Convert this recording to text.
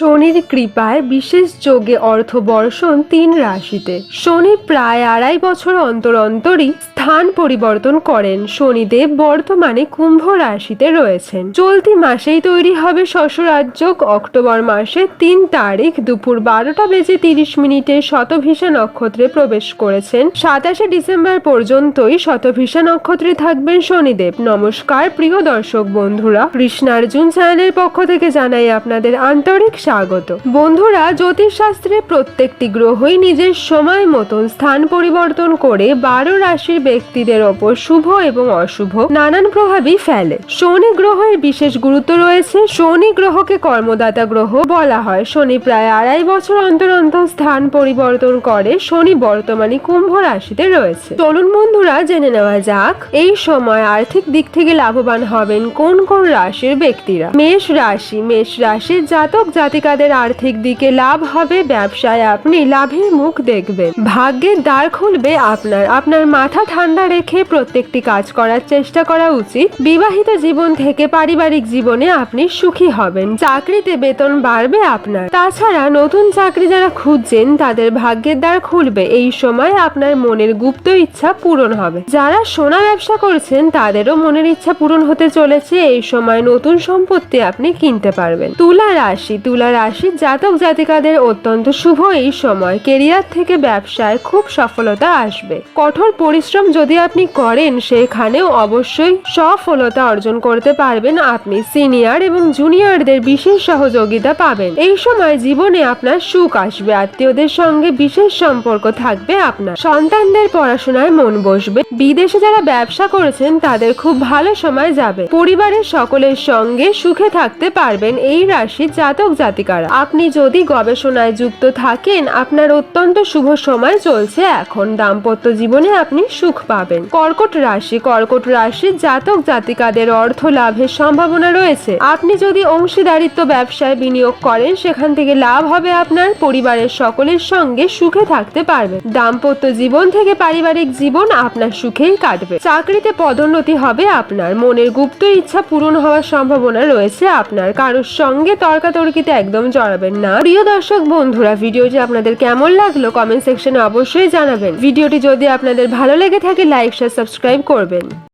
শনির কৃপায় বিশেষ যোগে অর্থ বর্ষণ তিন রাশিতে। শনি প্রায় আড়াই বছর অন্তর অন্তরই স্থান পরিবর্তন করেন। শনিদেব বর্তমানে কুম্ভ রাশিতে রয়েছেন। চলতি মাসেই তৈরি হবে শ্বশুরাজ্যক অক্টোবর মাসে তিন তারিখ দুপুর বারোটা বেজে তিরিশ মিনিটে শতভিষা নক্ষত্রে প্রবেশ করেছেন। সাতাশে ডিসেম্বর পর্যন্তই শতভিষা নক্ষত্রে থাকবেন শনিদেব। নমস্কার, প্রিয় দর্শক বন্ধুরা। কৃষ্ণার্জুন চ্যানেলের পক্ষ থেকে জানাই আপনাদের আন্তরিক স্বাগত। বন্ধুরা, জ্যোতিষশাস্ত্রে প্রত্যেকটি গ্রহই নিজের সময় মতন স্থান পরিবর্তন করে বারো রাশির ব্যক্তিদের ওপর শুভ এবং অশুভ নানান প্রভাবই ফেলে। শনি গ্রহের বিশেষ গুরুত্ব রয়েছে। শনি গ্রহকে কর্মদাতা গ্রহ বলা হয়। শনি প্রায় আড়াই বছর অন্তর অন্তর স্থান পরিবর্তন করে। শনি বর্তমানে কুম্ভ রাশিতে রয়েছে। চলুন বন্ধুরা, জেনে নেওয়া যাক, এই সময় আর্থিক দিক থেকে লাভবান হবেন কোন কোন রাশির ব্যক্তিরা? মেষ রাশি, মেষ রাশির জাতক জাতিকাদের আর্থিক দিকে লাভ হবে। ব্যবসায় আপনি লাভের মুখ দেখবেন। ভাগ্যের দ্বার খুলবে আপনার। আপনার মাথা ঠান্ডা রেখে প্রত্যেকটি কাজ করার চেষ্টা করা উচিত। বিবাহিত জীবন থেকে পারিবারিক জীবনে আপনি সুখী হবেন। চাকরিতে বেতন বাড়বে আপনার। তাছাড়া নতুন চাকরি যারা খুঁজছেন, তাদের ভাগ্যের দ্বার খুলবে। এই সময় আপনার মনের গুপ্ত ইচ্ছা পূরণ হবে। যারা সোনা ব্যবসা করছেন, তাদেরও মনের ইচ্ছা পূরণ হতে চলেছে। এই সময় নতুন সম্পত্তি আপনি কিনতে পারবেন। তুলা রাশি। তুলা রাশির জাতক জাতিকাদের অত্যন্ত শুভ এই সময়। কেরিয়ার থেকে ব্যবসায় খুব সফলতা আসবে। কঠোর পরিশ্রম যদি আপনি করেন, সেখানেও অবশ্যই সফলতা অর্জন করতে পারবেন। আপনি সিনিয়র এবং জুনিয়রদের বিশেষ সহযোগিতা পাবেন। এই সময় জীবনে আপনার সুখ আসবে, আত্মীয়দের সঙ্গে বিশেষ সম্পর্ক থাকবে আপনার। সন্তানদের পড়াশোনায় মন বসবে। বিদেশে যারা ব্যবসা করেছেন, তাদের খুব ভালো সময় যাবে। পরিবারের সকলের সঙ্গে সুখে থাকতে পারবেন এই রাশির জাতক জাতিকারা। আপনি যদি গবেষণায় যুক্ত থাকেন, আপনার অত্যন্ত শুভ সময় চলছে। এখন দাম্পত্য জীবনে আপনি সুখ পাবেন। কর্কট রাশি কর্কট রাশি জাতক জাতিকাদের অর্থ লাভের সম্ভাবনা রয়েছে। আপনি যদি অংশীদারিত্ব ব্যবসায় বিনিয়োগ করেন, সেখান থেকে লাভ হবে আপনার পরিবারের সকলের সঙ্গে সুখে থাকতে পারবেন। দাম্পত্য জীবন থেকে পারিবারিক জীবন আপনার সুখেই কাটবে। চাকরিতে পদোন্নতি হবে আপনার। মনের গুপ্ত ইচ্ছা পূরণ হওয়ার সম্ভাবনা রয়েছে আপনার। কারোর সঙ্গে তর্কাতর্কিতে একদম জড়াবেন না। প্রিয় দর্শক বন্ধুরা, ভিডিওটি আপনাদের কেমন লাগল? কমেন্ট সেকশনে অবশ্যই জানাবেন। ভিডিওটি যদি আপনাদের ভালো লেগে থাকে লাইক শেয়ার সাবস্ক্রাইব করবেন